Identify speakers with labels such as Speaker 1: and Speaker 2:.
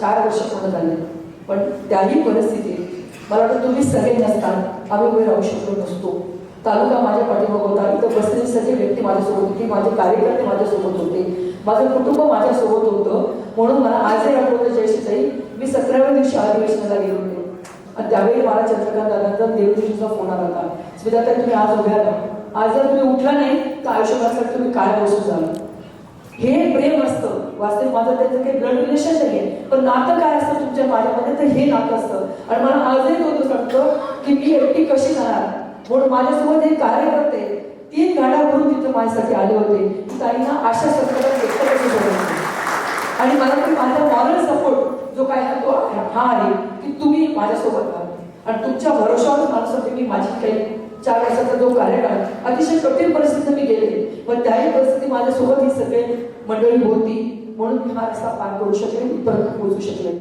Speaker 1: चार वर्ष पूर्ण झाले. पण त्याही परिस्थितीत मला वाटतं तुम्ही सगळे नसतात आम्ही उभे राहू शकलो नसतो. तालुका माझ्या पाठीमाग होता इथं बसलेली सगळी व्यक्ती माझ्यासोबत होती माझे कार्यकर्ते माझ्यासोबत होते माझं कुटुंब माझ्यासोबत होतं. म्हणून मला आजही आठवतं जयश्रीताई मी सतराव्या दिवशी अधिवेशनाला गेलो होते. आणि त्यावेळी मला चंद्रकांत दादांचा देवदृष्टीचा फोन आला होता. स्मिताताई तुम्ही आज उभ्या ना आज जर तुम्ही उठला नाही तर आयुष्यभरासाठी तुम्ही काय बसू झाला हे प्रेम असतं. वास्तविक माझं त्याचं काही ब्लड रिलेशन नाहीये. पण नातं काय असतं तुमच्या माझ्यामध्ये तर हे नातं असतं. आणि मला आजही होतं वाटतं की मी एकटी कशी जाणार म्हणून माझ्यासोबत हे कार्यकर्ते तीन गाड्या भरून तिथे माझ्यासाठी आले होते. ताईंना अशा संकटात व्यक्त कशी करायची आणि मला तर माझा मॉरल सपोर्ट जो काय आहे तो हा आहे की तुम्ही माझ्यासोबत आहात आणि तुमच्या भरोशावर माणसासाठी मी माझी काही चार वर्षाचा जो कार्यकाळ अतिशय कठीण परिस्थितीत मी गेले. पण त्याही परिस्थिती माझ्यासोबत ही सगळे मंडळी होती. म्हणून मी हा रस्ता पार करू शकले इथपर्यंत पोहोचू शकले.